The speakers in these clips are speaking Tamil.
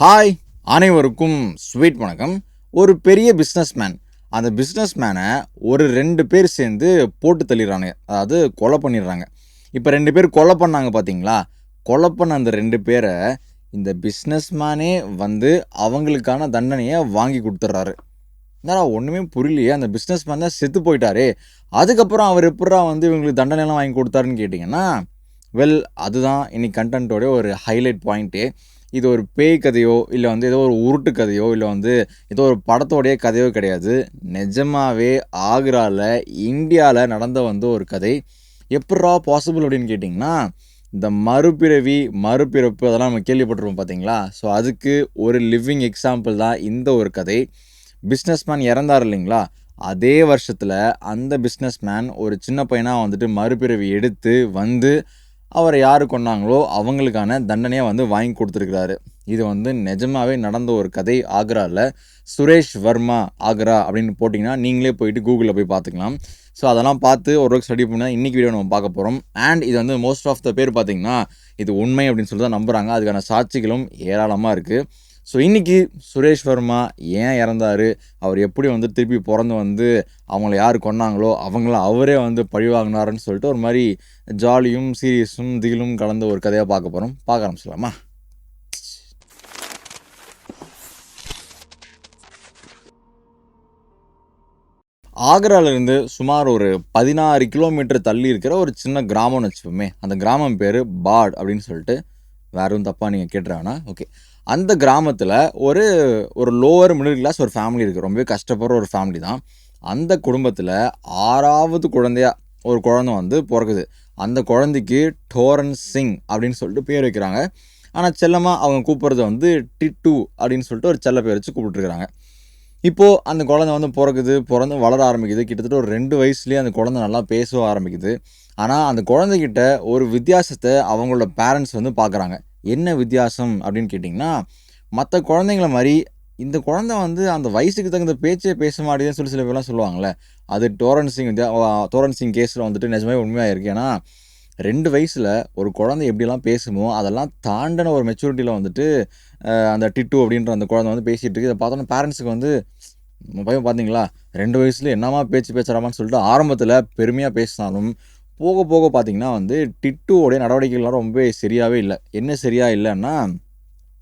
ஹாய் அனைவருக்கும் ஸ்வீட் வணக்கம். ஒரு பெரிய பிஸ்னஸ்மேன் அந்த பிஸ்னஸ்மேனை ஒரு ரெண்டு பேர் சேர்ந்து போட்டு தள்ளிடுறாங்க. அதாவது கொலை பண்ணிடுறாங்க. இப்போ ரெண்டு பேர் கொலை பண்ணாங்க பார்த்தீங்களா கொலை பண்ண அந்த ரெண்டு பேரை இந்த பிஸ்னஸ்மேனே வந்து அவங்களுக்கான தண்டனையை வாங்கி கொடுத்துட்றாரு. என்னடா ஒன்றுமே புரியலையே. அந்த பிஸ்னஸ்மேன் தான் செத்து போயிட்டாரே. அதுக்கப்புறம் அவர் எப்படா வந்து இவங்களுக்கு தண்டனைலாம் வாங்கி கொடுத்தாருன்னு கேட்டிங்கன்னா வெல் அதுதான் இன்னைக்கு கண்டென்ட்டோடைய ஒரு ஹைலைட் பாயிண்ட்டு இது ஒரு பேய் கதையோ இல்லை வந்து ஏதோ ஒரு உருட்டு கதையோ இல்லை வந்து ஏதோ ஒரு படத்தோடைய கதையோ கிடையாது. நிஜமாகவே ஆக்ராவில் இந்தியாவில் நடந்த வந்து ஒரு கதை. எப்பட்றா பாசிபிள் அப்படின்னு கேட்டிங்கன்னா இந்த மறுபிறவி மறுபிறப்பு அதெல்லாம் நம்ம கேள்விப்பட்டிருப்போம் பார்த்தீங்களா ஸோ அதுக்கு ஒரு லிவிங் எக்ஸாம்பிள் தான் இந்த ஒரு கதை. பிஸ்னஸ்மேன் இறந்தார் இல்லைங்களா? அதே வருஷத்தில் அந்த பிஸ்னஸ்மேன் ஒரு சின்ன பையனாக வந்துட்டு மறுபிறவி எடுத்து வந்து அவரை யார் கொன்னாங்களோ அவங்களுக்கான தண்டனையை வந்து வாங்கி கொடுத்துருக்கிறாரு. இது வந்து நிஜமாவே நடந்த ஒரு கதை ஆக்ராவில் சுரேஷ் வர்மா ஆக்ரா அப்படின்னு போட்டிங்கன்னா நீங்களே போயிட்டு கூகுளில் போய் பார்த்துக்கலாம். ஸோ அதெல்லாம் பார்த்து ஒரு ஸ்டடி பண்ணால் இன்றைக்கி வீடியோ நம்ம பார்க்க போகிறோம் அண்ட் இது வந்து மோஸ்ட் ஆஃப் த பேர் பார்த்திங்கன்னா இது உண்மை அப்படின்னு சொல்லி தான் நம்புகிறாங்க அதுக்கான சாட்சிகளும் ஏராளமாக இருக்குது ஸோ இன்றைக்கி சுரேஷ் வர்மா ஏன் இறந்தார்? அவர் எப்படி வந்து திருப்பி பிறந்து வந்து அவங்கள யார் கொன்னாங்களோ அவங்கள அவரே வந்து பழிவாங்கினாருன்னு சொல்லிட்டு ஒரு மாதிரி ஜாலியும் சீரியஸும் திகிலும் கலந்த ஒரு கதையாக பார்க்க போகிறோம் பார்க்க ஆரம்பிச்சிடலாமா? ஆக்ராலேருந்து சுமார் ஒரு பதினாறு கிலோமீட்டர் தள்ளி இருக்கிற ஒரு சின்ன கிராமம்னு வச்சுப்போமே அந்த கிராமம் பேர் பாட் அப்படின்னு சொல்லிட்டு வேற எதுவும் தப்பாக நீங்கள் கேட்டுறாங்கன்னா ஓகே அந்த கிராமத்தில் ஒரு ஒரு லோவர் மிடில் கிளாஸ் ஒரு ஃபேமிலி இருக்குது ரொம்பவே கஷ்டப்படுற ஒரு ஃபேமிலி தான். அந்த குடும்பத்தில் ஆறாவது குழந்தையா ஒரு குழந்தை வந்து பிறக்குது. அந்த குழந்தைக்கு டோரன் சிங் அப்படின்னு சொல்லிட்டு பேர் வைக்கிறாங்க. ஆனால் செல்லமாக அவங்க கூப்பிட்றது வந்து டிட்டு அப்படின்னு சொல்லிட்டு ஒரு செல்ல பேர் வச்சு கூப்பிட்டுருக்குறாங்க. இப்போது அந்த குழந்தை வந்து பிறக்குது பிறந்து வளர ஆரம்பிக்குது. கிட்டத்தட்ட ஒரு ரெண்டு வயசுலேயே அந்த குழந்தை நல்லா பேச ஆரம்பிக்குது. ஆனால் அந்த குழந்தைகிட்ட ஒரு வித்தியாசத்தை அவங்களோட பேரண்ட்ஸ் வந்து பார்க்குறாங்க என்ன வித்தியாசம் அப்படின்னு கேட்டிங்கன்னா மற்ற குழந்தைங்கள மாதிரி இந்த குழந்தை வந்து அந்த வயசுக்கு தகுந்த பேச்சே பேச மாட்டேதுன்னு சொல்லி சில பேர்லாம் சொல்லுவாங்கள்ல. அது டோரன் சிங் டோரன் சிங் கேஸில் வந்துட்டு நிஜமே உண்மையாக இருக்குது ஏன்னா ரெண்டு வயசில் ஒரு குழந்தை எப்படிலாம் பேசுமோ அதெல்லாம் தாண்டின ஒரு மெச்சூரிட்டியில் வந்துட்டு அந்த டிட்டு அப்படின்ற அந்த குழந்தை வந்து பேசிகிட்டு இருக்கு. இதை பார்த்தோன்னா பேரண்ட்ஸுக்கு வந்து பையன் பார்த்தீங்களா? ரெண்டு வயசுல என்னமா பேச்சு பேசுகிறாமான்னு சொல்லிட்டு ஆரம்பத்தில் பெருமையாக பேசினாலும் போக போக பார்த்திங்கன்னா வந்து டிட்டுவோடைய நடவடிக்கைகள்லாம் ரொம்பவே சரியாகவே இல்லை. என்ன சரியாக இல்லைன்னா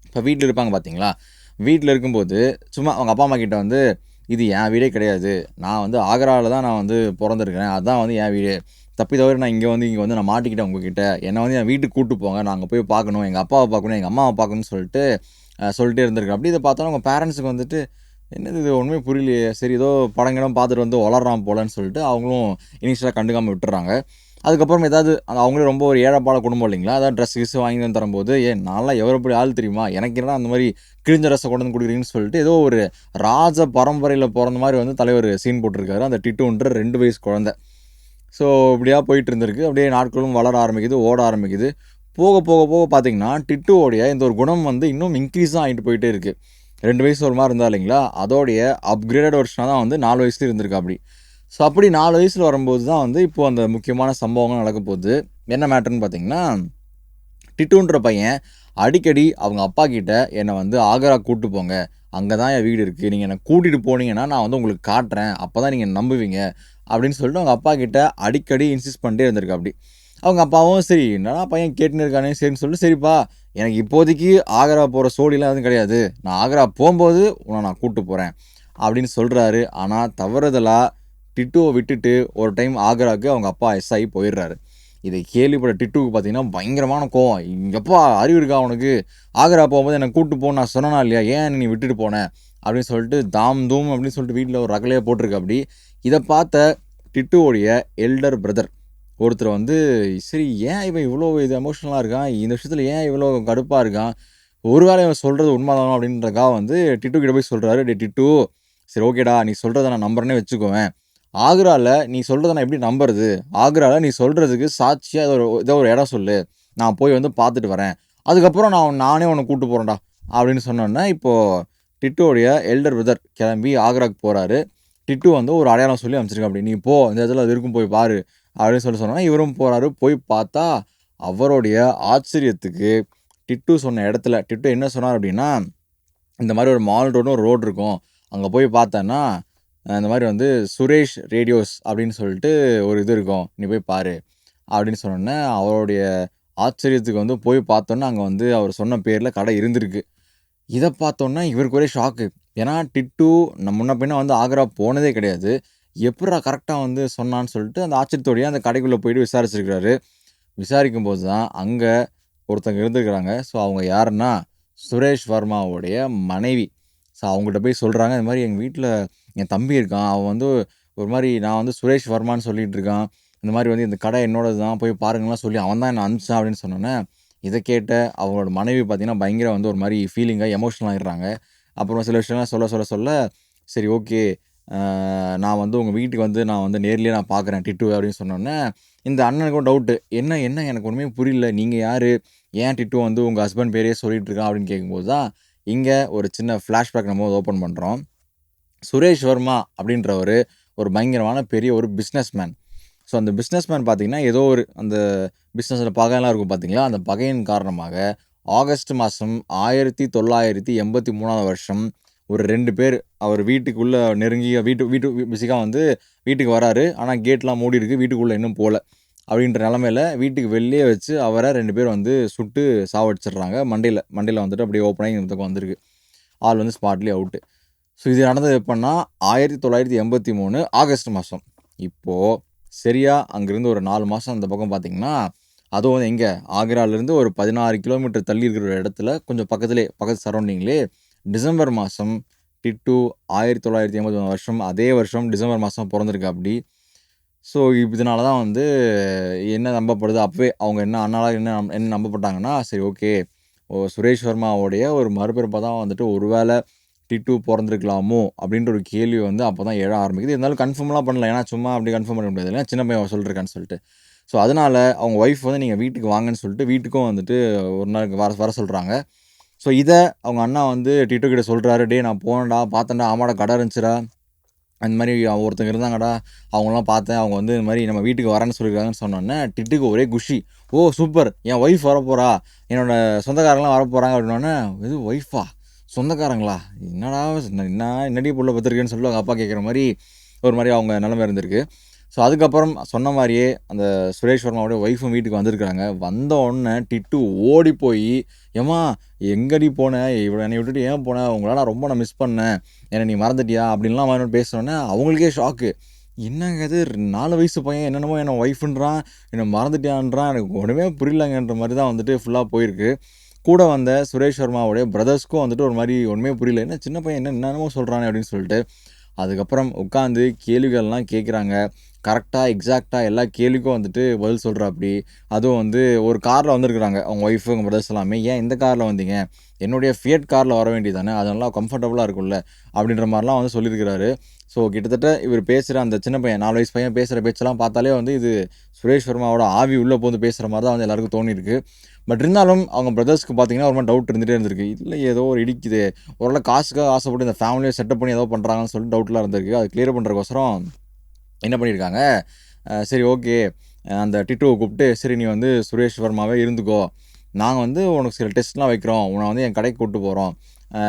இப்போ வீட்டில் இருப்பாங்க பார்த்தீங்களா வீட்டில் இருக்கும்போது சும்மா அவங்க அப்பா அம்மா கிட்ட வந்து இது என் வீடே கிடையாது. நான் வந்து ஆக்ராவில் தான் நான் வந்து பிறந்திருக்கிறேன். அதுதான் வந்து என் வீடு. தப்பி தவிர நான் இங்கே வந்து இங்கே வந்து நான் மாட்டிக்கிட்டேன் உங்ககிட்ட. என்னை வந்து என் வீட்டுக்கு கூப்பிட்டு போங்க. நான் அங்கே போய் பார்க்கணும். எங்கள் அப்பாவை பார்க்கணும். எங்கள் அம்மாவை பார்க்கணும்னு சொல்லிட்டு அஹ், சொல்லிட்டே இருந்திருக்கேன். அப்படி இதை பார்த்தோன்னா உங்கள் பேரண்ட்ஸுக்கு வந்துட்டு என்னது இது ஒன்றுமே புரியலையே. சரி ஏதோ படங்கிடம் பார்த்துட்டு வந்து வளர்றான் போலன்னு சொல்லிட்டு அவங்களும் இனிஷியலாக கண்டுக்காமல் விட்டுறாங்க. அதுக்கப்புறம் ஏதாவது அவங்களே ரொம்ப ஒரு ஏழப்பாட குடும்பம் இல்லைங்களா? அதாவது ட்ரெஸ் கிஸ் வாங்கி வந்து தரும்போது ஏன் நான்லாம் எவ்வளோ எப்படி ஆள் தெரியுமா? எனக்கு என்ன அந்த மாதிரி கிழிஞ்ச ட்ரெஸ்ஸை கொண்டு வந்து கொடுக்குறீங்கன்னு சொல்லிட்டு ஏதோ ஒரு ராஜ பரம்பரையில் பிறந்த மாதிரி வந்து தலைவர் சீன் போட்டிருக்காரு. அந்த டிட்டுன்ற ரெண்டு வயசு குழந்தை. ஸோ இப்படியா போயிட்டு இருந்திருக்கு. அப்படியே நாட்களும் வளர ஆரம்பிக்குது ஓட ஆரம்பிக்குது. போக போக போக பார்த்தீங்கன்னா டிட்டுவோடைய இந்த ஒரு குணம் வந்து இன்னும் இன்க்ரீஸ் ஆகிட்டு போயிட்டே இருக்குது ரெண்டு வயசு ஒரு மாதிரி இருந்தா இல்லைங்களா? அதோடைய அப்கிரேடட் வருஷனாக தான் வந்து நாலு வயசுல இருந்திருக்கு அப்படி. ஸோ அப்படி நாலு வயசில் வரும்போது தான் வந்து இப்போது அந்த முக்கியமான சம்பவங்கள் நடக்க போகுது. என்ன மேட்டர்னு பார்த்தீங்கன்னா டிட்டுன்ற பையன் அடிக்கடி அவங்க அப்பா கிட்ட என்னை வந்து ஆக்ரா கூப்பிட்டு போங்க. அங்கே தான் என் வீடு இருக்குது நீங்கள் என்னை கூட்டிகிட்டு போனீங்கன்னா நான் வந்து உங்களுக்கு காட்டுறேன். அப்போ தான் நீங்கள் நம்புவீங்க. அப்படின்னு சொல்லிட்டு அவங்க அப்பா கிட்ட அடிக்கடி இன்சிஸ்ட் பண்ணிட்டே இருந்திருக்கு அப்படி அவங்க அப்பாவும் சரி என்னடா பையன் கேட்டுன்னு இருக்கானே? சரின்னு சொல்லிட்டு சரிப்பா. எனக்கு இப்போதைக்கு ஆக்ரா போகிற சோழிலாம் எதுவும் கிடையாது. நான் ஆக்ரா போகும்போது உன்னை நான் கூப்பிட்டு போகிறேன் அப்படின்னு சொல்கிறாரு ஆனால் தவறுதலாக டிட்டுவை விட்டுட்டு ஒரு டைம் ஆக்ராவுக்கு அவங்க அப்பா எஸ்ஐ போயிடுறாரு. இதை கேள்விப்பட டிட்டுவுக்கு பார்த்தீங்கன்னா பயங்கரமான கோவம். இங்கப்பா அறிவு இருக்கா உனக்கு? ஆக்ரா போகும்போது என்னை கூப்பிட்டு போன்னு நான் சொன்னனா இல்லையா? ஏன் நீ விட்டுட்டு போன? அப்படின்னு சொல்லிட்டு தாம் தூம் அப்படின்னு சொல்லிட்டு வீட்டில் ஒரு ரகலையாக போட்டிருக்கு அப்படி. இதை பார்த்த டிட்டுவோடைய எல்டர் பிரதர் ஒருத்தர் வந்து சரி ஏன் இவன் இவ்வளோ இது எமோஷனலாக இருக்கான்? இந்த விஷயத்தில் ஏன் இவ்வளோ கடுப்பாக இருக்கான்? ஒருவேளை இவன் சொல்கிறது உண்மைதானோ? அப்படின்றக்காக வந்து டிட்டு கிட்ட போய் சொல்கிறாரு டே டிட்டு சரி ஓகேடா நீ சொல்கிறத நான் நம்பர்னே வச்சுக்குவேன். ஆக்ராவில் நீ சொல்கிறத நான் எப்படி நம்புறது? ஆக்ராவில் நீ சொல்கிறதுக்கு சாட்சியாக ஒரு ஏதோ ஒரு இடம் சொல்லு. நான் போய் வந்து பார்த்துட்டு வரேன். அதுக்கப்புறம் நான் நானே உன்னை கூப்பிட்டு போகிறேன்டா அப்படின்னு சொன்னோன்னே இப்போது டிட்டுவோடைய எல்டர் பிரதர் கிளம்பி ஆக்ராக்கு போகிறாரு டிட்டு வந்து ஒரு அடையாளம் சொல்லி அமைச்சிருக்கேன் அப்படி. நீ போ இந்த இடத்துல அது இருக்கும் போய் பாரு அப்படின்னு சொல்லி சொன்னால் இவரும் போகிறாரு போய் பார்த்தா அவருடைய ஆச்சரியத்துக்கு டிட்டு சொன்ன இடத்துல டிட்டு என்ன சொன்னார் அப்படின்னா இந்த மாதிரி ஒரு மால் ரோடுன்னு ஒரு ரோடு இருக்கும். அங்கே போய் பார்த்தேன்னா இந்த மாதிரி வந்து சுரேஷ் ரேடியோஸ் அப்படின்னு சொல்லிட்டு ஒரு இது இருக்கும். நீ போய் பாரு. அப்படின்னு சொன்னோன்னே அவருடைய ஆச்சரியத்துக்கு வந்து போய் பார்த்தோன்னா அங்கே வந்து அவர் சொன்ன பேரில் கடை இருந்திருக்கு. இதை பார்த்தோன்னா இவருக்கு ஒரே ஷாக்கு ஏன்னா டிட்டு நம்ம முன்ன பின்ன வந்து ஆக்ரா போனதே கிடையாது. எப்படா கரெக்டாக வந்து சொன்னான்னு சொல்லிட்டு அந்த ஆச்சரியத்தோடையே அந்த கடைக்குள்ளே போயிட்டு விசாரிச்சிருக்கிறாரு. விசாரிக்கும் போது தான் அங்கே ஒருத்தங்க இருந்திருக்கிறாங்க. ஸோ அவங்க யாருன்னா சுரேஷ் வர்மாவுடைய மனைவி. ஸோ அவங்ககிட்ட போய் சொல்கிறாங்க இந்த மாதிரி எங்கள் வீட்டில் என் தம்பி இருக்கான். அவன் வந்து ஒரு மாதிரி நான் வந்து சுரேஷ் வர்மான்னு சொல்லிகிட்டு இருக்கான். இந்த மாதிரி வந்து இந்த கடை என்னோடது தான் போய் பாருங்கலாம் சொல்லி அவன் தான் என்ன அனுப்பிச்சான் அப்படின்னு சொன்னோன்னே இதை கேட்ட அவங்களோட மனைவி பார்த்தீங்கன்னா பயங்கர வந்து ஒரு மாதிரி ஃபீலிங்காக எமோஷனல் ஆகிடுறாங்க அப்புறம் சில விஷயம்லாம் சொல்ல சொல்ல சொல்ல சரி ஓகே நான் வந்து உங்கள் வீட்டுக்கு வந்து நான் வந்து நேர்லேயே நான் பார்க்குறேன் டிட்டு அப்படின்னு சொன்னோன்னே இந்த அண்ணனுக்கும் டவுட்டு என்ன என்ன எனக்கு ஒன்றுமே புரியல நீங்கள் யார் ஏன் டிட்டு வந்து உங்கள் ஹஸ்பண்ட் பேரே சொல்லிகிட்டு இருக்கான் அப்படின்னு கேட்கும்போது தான் இங்கே ஒரு சின்ன ஃப்ளாஷ்பேக் நம்ம ஓப்பன் பண்ணுறோம் சுரேஷ் வர்மா அப்படின்றவர் ஒரு பயங்கரமான பெரிய ஒரு பிஸ்னஸ் மேன் ஸோ அந்த பிஸ்னஸ் மேன் ஏதோ ஒரு அந்த பிஸ்னஸில் பகையெல்லாம் இருக்கும் பார்த்தீங்களா? அந்த பகையின் காரணமாக ஆகஸ்ட் மாதம் ஆயிரத்தி தொள்ளாயிரத்தி எண்பத்தி மூணாவது வருஷம் ஒரு ரெண்டு பேர் அவர் வீட்டுக்குள்ளே நெருங்கி வீட்டு வீட்டு பிசிக்காக வந்து வீட்டுக்கு வராரு. ஆனால் கேட்லாம் மூடி இருக்குது வீட்டுக்குள்ளே இன்னும் போகல அப்படின்ற நிலமையில வீட்டுக்கு வெளியே வச்சு அவரை ரெண்டு பேர் வந்து சுட்டு சாவடிச்சிடுறாங்க. மண்டையில் மண்டையில் வந்துட்டு அப்படியே ஓப்பனாகி இந்த பக்கம் வந்திருக்கு. ஆள் வந்து ஸ்பாட்லேயே அவுட்டு ஸோ இது நடந்தது எப்போன்னா ஆயிரத்தி தொள்ளாயிரத்தி எண்பத்தி மூணு ஆகஸ்ட் மாதம் இப்போது சரியாக அங்கேருந்து ஒரு நாலு மாதம் அந்த பக்கம் பார்த்தீங்கன்னா அதுவும் வந்து எங்கே? ஆக்ராலேருந்து ஒரு பதினாறு கிலோமீட்டர் தள்ளி இருக்கிற ஒரு இடத்துல கொஞ்சம் பக்கத்துலேயே பக்கத்து சரௌண்டிங்லேயே டிசம்பர் மாதம் டிட்டு ஆயிரத்தி தொள்ளாயிரத்தி எண்பத்தி மூணு வருஷம் அதே வருஷம் டிசம்பர் மாதம் பிறந்திருக்கு அப்படி. ஸோ இதனால தான் வந்து என்ன நம்பப்படுது? அப்போவே அவங்க என்ன அண்ணால என்ன நம்- என்ன நம்பப்பட்டாங்கன்னா சரி ஓகே. ஓ சுரேஷ் வர்மாவுடைய ஒரு மறுபிறப்பாக தான் வந்துட்டு ஒருவேளை டிட்டு பிறந்திருக்கலாமோ அப்படின்ற ஒரு கேள்வி வந்து அப்போ தான் எழ ஆரம்பிக்குது. இருந்தாலும் கன்ஃபார்ம்லாம் பண்ணல. ஏன்னா சும்மா அப்படி கன்ஃபார்ம் பண்ண முடியாது இல்லையா? சின்ன பையன் சொல்லிருக்கான்னு சொல்லிட்டு. ஸோ அதனால் அவங்க ஒய்ஃப் வந்து நீங்கள் வீட்டுக்கு வாங்கன்னு சொல்லிட்டு வீட்டுக்கும் வந்துட்டு ஒரு நாளைக்கு வர வர சொல்கிறாங்க ஸோ இதை அவங்க அண்ணா வந்து டிட்டு கிட்ட சொல்கிறாரு டே நான் போனேன்டா பார்த்தேன்டா. ஆமாடா கடை இருந்துச்சுடா. அந்த மாதிரி ஒருத்தங்க இருந்தாங்கடா. அவங்களாம் பார்த்தேன். அவங்க வந்து இந்த மாதிரி நம்ம வீட்டுக்கு வரேன்னு சொல்லியிருக்காங்கன்னு சொன்னோன்னே டிட்டுக்கு ஒரே குஷி. ஓ சூப்பர் என் ஒய்ஃப் வரப்போகிறா என்னோடய சொந்தக்காரங்களாம் வரப்போகிறாங்க அப்படின்னோடனே இது ஒய்ஃபா சொந்தக்காரங்களா? என்னடா என்ன என்னடி புள்ள பார்த்துருக்கேன்னு சொல்லிட்டு அவங்க அப்பா கேட்குற மாதிரி ஒரு மாதிரி அவங்க நிலமை இருந்திருக்கு. ஸோ அதுக்கப்புறம் சொன்ன மாதிரியே அந்த சுரேஷ் வர்மாவுடைய ஒய்ஃபும் வீட்டுக்கு வந்திருக்காங்க வந்த உடனே டிட்டு ஓடி போய் ஏம்மா எங்கடி போனேன் இவ்வளோ என்னை விட்டுட்டு ஏன் போனேன் உங்களால் ரொம்ப நான் மிஸ் பண்ணேன். என்னை நீ மறந்துட்டியா? அப்படின்லாம் அவன் பேசுனோன்னே அவங்களுக்கே ஷாக்கு என்னங்க இது? நாலு வயசு பையன் என்னென்னமோ என்னை ஒய்ஃபுன்றான் என்னை மறந்துட்டியான்றான் எனக்கு ஒன்றுமே புரியலங்கன்ற மாதிரி தான் வந்துட்டு ஃபுல்லாக போயிருக்கு. கூட வந்த சுரேஷ் வர்மாவுடைய பிரதர்ஸ்க்கும் வந்துட்டு ஒரு மாதிரி ஒன்றுமே புரியல. என்ன சின்ன பையன் என்ன என்னென்னமோ சொல்கிறானே அப்படின்னு சொல்லிட்டு அதுக்கப்புறம் உட்காந்து கேள்விகள்லாம் கேட்குறாங்க கரெக்டாக எக்ஸாக்டாக எல்லா கேள்விக்கும் வந்துட்டு பதில் சொல்கிறா அப்படி. அதுவும் வந்து ஒரு காரில் வந்திருக்கிறாங்க அவங்க ஒய்ஃபு அவங்க பிரதர்ஸ் எல்லாமே. ஏன் இந்த காரில் வந்தீங்க? என்னுடைய ஃபியட் காரில் வர வேண்டியதானே அதெல்லாம் கம்ஃபர்டபுளாக இருக்கும்ல? அப்படின்ற மாதிரிலாம் வந்து சொல்லியிருக்கிறாரு. ஸோ கிட்டத்தட்ட இவர் பேசுகிற அந்த சின்ன பையன் நாலு வயசு பையன் பேசுகிற பேச்செல்லாம் பார்த்தாலே வந்து இது சுரேஷ் வர்மாவோட ஆவி உள்ளே போந்து பேசுகிற மாதிரி தான் வந்து எல்லாருக்கும் தோணியிருக்கு. பட் இருந்தாலும் அவங்க பிரதர்ஸ்க்கு பார்த்தீங்கன்னா ஒரு மாதிரி டவுட் இருந்துகிட்டே இருந்திருக்கு. இல்லை ஏதோ ஒரு இடிக்குது. ஓரளவு காசுக்காக ஆசைப்பட்டு இந்த ஃபேமிலியை செட்டப் பண்ணி ஏதோ பண்ணுறாங்கன்னு சொல்லிட்டு டவுட்லாம் இருந்திருக்கு. அது கிளியர் பண்ணுறக்கோசரம் என்ன பண்ணியிருக்காங்க? சரி ஓகே. அந்த டிட்டுவை கூப்பிட்டு சரி நீ வந்து சுரேஷ் வர்மாவே இருந்துக்கோ. நாங்கள் வந்து உனக்கு சில டெஸ்ட்லாம் வைக்கிறோம். உன்னை வந்து என் கடைக்கு கூப்பிட்டு போகிறோம்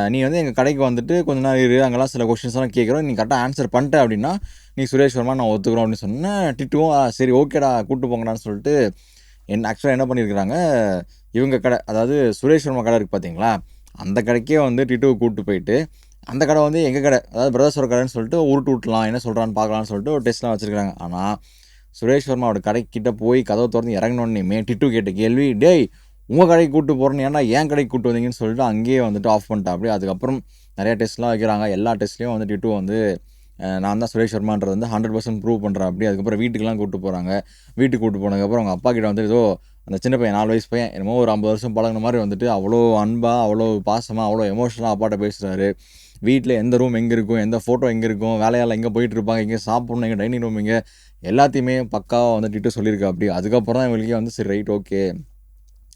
நீ வந்து எங்கள் கடைக்கு வந்துட்டு கொஞ்ச நேரம் இரு. அங்கெல்லாம் சில கொஷின்ஸ்லாம் கேட்குறோம். நீ கரெக்டாக ஆன்சர் பண்ணிட்ட அப்படின்னா நீ சுரேஷ் வர்மா நான் ஒத்துக்கிறோம் அப்படின்னு சொன்னேன். டிட்டுவும் "ஆ, சரி ஓகேடா கூப்பிட்டு போங்கடான்னு சொல்லிட்டு என்ன ஆக்சுவலாக என்ன பண்ணியிருக்கிறாங்க? இவங்க கடை அதாவது சுரேஷ் வர்மா கடை இருக்குது பார்த்தீங்களா அந்த கடைக்கே வந்து டிட்டுவை கூப்பிட்டு போயிட்டு அந்த கடை வந்து எங்கள் கடை? அதாவது பிரதர்ஸோட கடைன்னு சொல்லிட்டு உருட்டு விட்டலாம் என்ன சொல்கிறான்னு பார்க்கலாம்னு சொல்லிட்டு ஒரு டெஸ்ட்லாம் வச்சுருக்காங்க. ஆனால் சுரேஷ் வர்மாவோட கடைக்கிட்ட போய் கதவை திறந்து இறங்கினோடனே டிட்டு கேட்ட கேள்வி டேய் உங்கள் கடைக்கு கூப்பிட்டு போகிறேன்னு ஏன்னா ஏன் கடைக்கு கூப்பிட்டு வந்தீங்கன்னு சொல்லிட்டு அங்கேயே வந்துட்டு ஆஃப் பண்ணிட்டா. அப்படி அதுக்கப்புறம் நிறையா டெஸ்ட்லாம் வைக்கிறாங்க. எல்லா டெஸ்ட்லேயும் வந்து டிட்டு வந்து நான் தான் சுரேஷ் வர்மான்றது வந்து ஹண்ட்ரட் பர்சன்ட் ப்ரூவ் பண்ணுறேன் அப்படி அதுக்கப்புறம் வீட்டுக்கெலாம் கூப்பிட்டு போகிறாங்க வீட்டுக்கு கூப்பிட்டு போனதுக்கப்புறம் அவங்க அப்பா கிட்ட வந்து ஏதோ அந்த சின்ன பையன் நாலு வயசு பையன் என்னமோ ஒரு ஐம்பது வருஷம் பழகுன மாதிரி வந்துட்டு அவ்வளோ அன்பாக அவ்வளோ பாசமாக அவ்வளோ எமோஷனலாக அப்பாட்ட பேசுகிறாரு வீட்டில் எந்த ரூம் எங்கே இருக்கும்? எந்த ஃபோட்டோ எங்கே இருக்கும்? வேலையால் எங்கே போயிட்டு இருப்பாங்க எங்கே சாப்பிட்ணும் எங்கள் டைனிங் ரூம் எங்கே எல்லாத்தையுமே பக்காவாக வந்துட்டு சொல்லியிருக்கா. அப்படி அதுக்கப்புறம் தான் இவங்களுக்கே வந்து சரி ரைட் ஓகே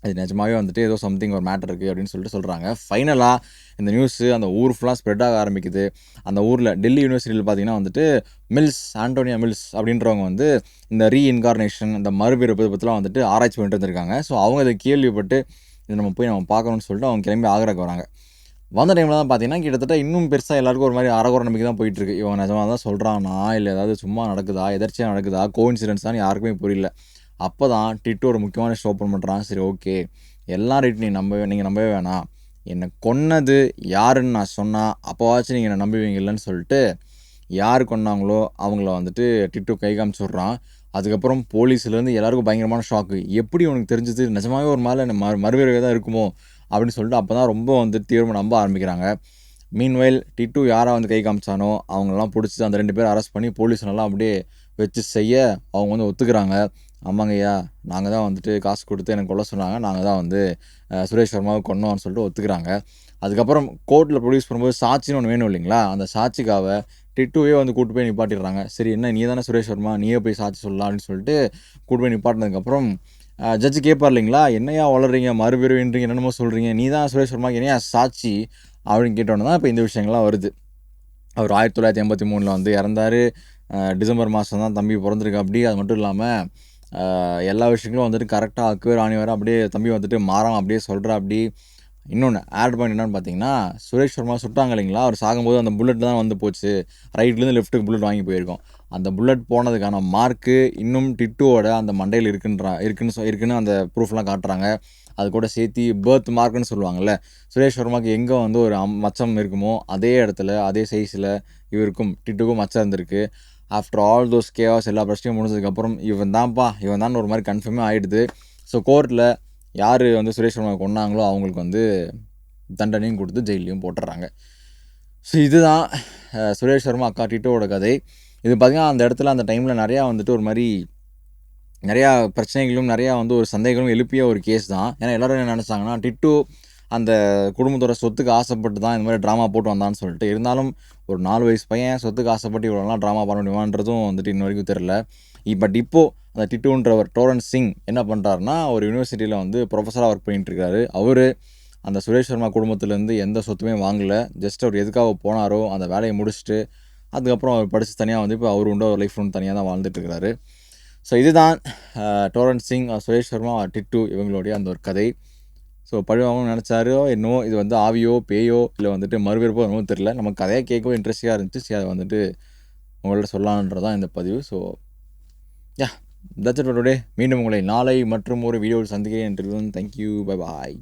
அது நிஜமாகவே வந்துட்டு ஏதோ சம்திங் ஒரு மேட்டர் இருக்குது அப்படின்னு சொல்லிட்டு சொல்கிறாங்க ஃபைனலாக இந்த நியூஸு அந்த ஊர் ஃபுல்லாக ஸ்ப்ரெட் ஆக ஆரம்பிக்குது. அந்த ஊரில் டெல்லி யூனிவர்சிட்டியில் பார்த்தீங்கன்னா வந்துட்டு மில்ஸ் ஆண்டோனியா மில்ஸ் அப்படின்றவங்க வந்து இந்த ரீஇன்கார்னேஷன் இந்த மறுபிறப்பு பற்றிலாம் வந்துட்டு ஆராய்ச்சி பண்ணிட்டு இருந்திருக்காங்க ஸோ அவங்க இதை கேள்விப்பட்டு இதை நம்ம போய் நம்ம பார்க்கணும்னு சொல்லிட்டு அவங்க கிளம்பி ஆக்ராக்கு வராங்க. வந்த டைமில் தான் பார்த்தீங்கன்னா கிட்டத்தட்ட இன்னும் பெருசாக எல்லாருக்கும் ஒரு மாதிரி அரகுற நம்பிக்கை தான் போயிட்டுருக்கு. இவன் நிஜமாக தான் சொல்கிறானா இல்லை ஏதாவது சும்மா நடக்குதா எதர்ச்சியாக நடக்குதா கோ இன்சிடென்ட்ஸ் தான் யாருக்குமே புரியல. அப்போ தான் டிட்டு ஒரு முக்கியமான ஷோ ஓப்பன் பண்ணுறான் சரி ஓகே எல்லாம் ரைட் நீ நம்பவே நீங்கள் நம்பவே வேணாம். என்னை கொன்னது யாருன்னு நான் சொன்னால் அப்போவாச்சும் நீங்கள் என்னை நம்புவீங்கள்லன்னு சொல்லிட்டு யார் கொன்னாங்களோ அவங்கள வந்துட்டு டிட்டு கை காமிச்சுட்றான் அதுக்கப்புறம் போலீஸ்லேருந்து எல்லாருக்கும் பயங்கரமான ஷாக்கு எப்படி உனக்கு தெரிஞ்சது? நிஜமாவே ஒரு மேலே மறு மறுபிறவே தான் இருக்குமோ? அப்படின்னு சொல்லிட்டு அப்போ தான் ரொம்ப வந்து தீவிரமாக நம்ப ஆரம்பிக்கிறாங்க. மீன்வெயில் டிட்டு யாரை வந்து கை காமிச்சானோ அவங்களெல்லாம் பிடிச்சி அந்த ரெண்டு பேரும் அரெஸ்ட் பண்ணி போலீஸ் அப்படியே வச்சு செய்ய அவங்க வந்து ஒத்துக்கிறாங்க. ஆமாங்கய்யா நாங்கள் தான் வந்துட்டு காசு கொடுத்து எனக்கு கொல்ல சொன்னாங்க. நாங்கள் தான் வந்து சுரேஷ் வர்மாவை கொன்னோம்னு சொல்லிட்டு ஒத்துக்கிறாங்க. அதுக்கப்புறம் கோர்ட்டில் ப்ரொடியூஸ் பண்ணும்போது சாட்சின்னு ஒன்று வேணும் இல்லைங்களா? அந்த சாட்சிக்காக டிட்டுவே வந்து கூட்டு போய் நிப்பாட்டிடுறாங்க. சரி என்ன நீ தானே சுரேஷ் வர்மா நீயே போய் சாட்சி சொல்லலாம் அப்படின்னு சொல்லிட்டு கூட்டு போய் நிப்பாட்டினதுக்கப்புறம் ஜட்ஜு கேட்பார் இல்லைங்களா? என்னையா வளர்றீங்க? மறுபிறவின்றீங்க என்னென்னமோ சொல்கிறீங்க நீ தான் சுரேஷ் வர்மா என்னையா சாட்சி அப்படின்னு கேட்டோன்னே தான் இப்போ இந்த விஷயங்கள்லாம் வருது. அவர் ஆயிரத்தி தொள்ளாயிரத்தி எண்பத்தி மூணில் வந்து இறந்தார். டிசம்பர் மாதம் தான் தம்பி பிறந்திருக்கு அப்படி. அது மட்டும் இல்லாமல் எல்லா விஷயங்களும் வந்துட்டு கரெக்டாக அக்குவேர் ஆணி வர அப்படியே தம்பி வந்துட்டு மாறாம அப்படியே சொல்கிறா அப்படி. இன்னொன்று ஆட் பாயிண்ட் என்னென்னு பார்த்தீங்கன்னா சுரேஷ் சர்மா சுட்டாங்க இல்லைங்களா? அவர் சாகும்போது அந்த புல்லட் தான் வந்து போச்சு. ரைட்லேருந்து லெஃப்ட்டுக்கு புல்லட் வாங்கி போயிருக்கோம். அந்த புல்லட் போனதுக்கான மார்க்கு இன்னும் டிட்டுவோட அந்த மண்டையில் இருக்குன்றா இருக்குன்னு சொ- இருக்குன்னு அந்த ப்ரூஃப்லாம் காட்டுறாங்க. அது கூட சேர்த்து பேர்த் மார்க்குன்னு சொல்லுவாங்கல்ல. சுரேஷ் வர்மாக்கு எங்கே வந்து ஒரு அம்- மச்சம் இருக்குமோ அதே இடத்துல அதே சைஸில் இவருக்கும் டிட்டுக்கும் மச்சம் இருந்திருக்கு. ஆஃப்டர் ஆல் தோஸ் கேவாஸ் எல்லா பிரச்சனையும் முடிஞ்சதுக்கப்புறம் இவன் தான்ப்பா இவன் தான் ஒரு மாதிரி கன்ஃபார்மே ஆகிடுது ஸோ கோர்ட்டில் யார் வந்து சுரேஷ் வர்மா கொன்னாங்களோ அவங்களுக்கு வந்து தண்டனையும் கொடுத்து ஜெயிலையும் போட்டுடுறாங்க ஸோ இதுதான் சுரேஷ் சர்மா அக்கா டிட்டோட கதை. இது பார்த்திங்கன்னா அந்த இடத்துல அந்த டைமில் நிறையா வந்துட்டு ஒரு மாதிரி நிறையா பிரச்சனைகளும் நிறையா வந்து ஒரு சந்தேகங்களும் எழுப்பிய ஒரு கேஸ் தான். ஏன்னா எல்லாரும் என்ன நினச்சாங்கன்னா டிட்டு அந்த குடும்பத்தோட சொத்துக்கு ஆசைப்பட்டு தான் இந்த மாதிரி ட்ராமா போட்டு வந்தான்னு சொல்லிட்டு இருந்தாலும் ஒரு நாலு வயசு பையன் சொத்துக்கு ஆசைப்பட்டு இவ்வளோலாம் ட்ராமா பண்ண முடியுமான்றதும் வந்துட்டு இன்ன வரைக்கும் தெரில பட் இப்போது அந்த டிட்டுன்றவர் டோரன் சிங் என்ன பண்ணுறாருன்னா ஒரு யூனிவர்சிட்டியில் வந்து ப்ரொஃபஸராக ஒர்க் பண்ணிட்டு அவர் அந்த சுரேஷ் சர்மா குடும்பத்துலேருந்து எந்த சொத்துமே வாங்கலை. ஜஸ்ட் அவர் எதுக்காக போனாரோ அந்த வேலையை முடிச்சுட்டு அதுக்கப்புறம் அவர் படித்து தனியாக வந்து இப்போ அவர் உண்டு ஒரு லைஃப் ஒன்று தனியாக தான் வாழ்ந்துட்டுருக்கிறாரு ஸோ இதுதான் டோரன் சிங் சுரேஷ் சர்மா டிட்டு இவங்களுடைய அந்த ஒரு கதை. ஸோ பழிவாங்கன்னு நினச்சாரோ என்னவோ இது வந்து ஆவியோ பேயோ இல்லை வந்துட்டு மறுபிறப்போ என்னவோ தெரில நம்ம கதையாக கேட்கவும் இன்ட்ரெஸ்டிங்காக இருந்துச்சு. சரி அதை வந்துட்டு உங்கள்கிட்ட சொல்லலான்றதான் இந்த பதிவு. So yeah that's it today மீண்டும் உங்களை நாளை மற்றும் ஒரு வீடியோவில் சந்திக்கிறேன். என்று தேங்க்யூ பை பாய்